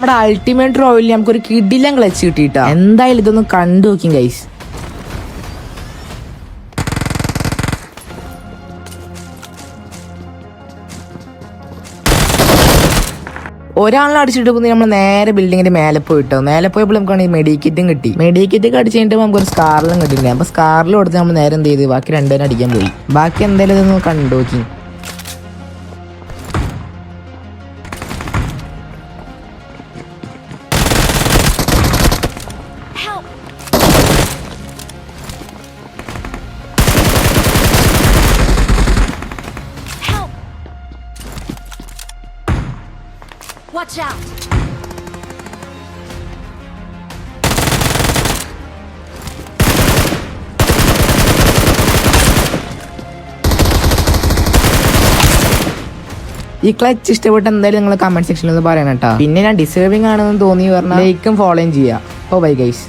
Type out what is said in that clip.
നമ്മുടെ അൾട്ടിമേറ്റ് റോയിൽ നമുക്കൊരു കിടിലം ക്ലച്ച് കിട്ടിയിട്ടാ. എന്തായാലും ഇതൊന്ന് കണ്ടു നോക്കി ഗൈസ് ഒരാളെ അടിച്ചിട്ട് പോകുന്നത് നമ്മൾ നേരെ ബിൽഡിങ്ങിന്റെ മേലെ പോയിട്ടോ. മേലെ പോയപ്പോൾ നമുക്ക് മെഡിക്കിറ്റും കിട്ടി. മെഡിക്കിറ്റ് ഒക്കെ അടിച്ച് കഴിഞ്ഞിട്ട് നമുക്ക് ഒരു സ്കാറിലും കിട്ടിയിട്ടുണ്ട് അപ്പൊ സ്കാറിൽ കൊടുത്ത് നമ്മൾ നേരെ എന്ത് ചെയ്ത്? ബാക്കി രണ്ടുപേരും അടിക്കാൻ പോയി. ബാക്കി എന്തായാലും ഇതൊന്ന് കണ്ടു നോക്കി. Watch out! ഈ ക്ലച്ച് ഇഷ്ടപ്പെട്ട എന്തായാലും നിങ്ങൾ കമന്റ് സെക്ഷനിൽ ഒന്ന് പറയണം കേട്ടോ പിന്നെ ഞാൻ ഡിസേർവിംഗ് ആണെന്ന് തോന്നി പറഞ്ഞാൽ ലൈക്കും ഫോളോയും ചെയ്യാം. ഓ ബൈ ഗൈസ്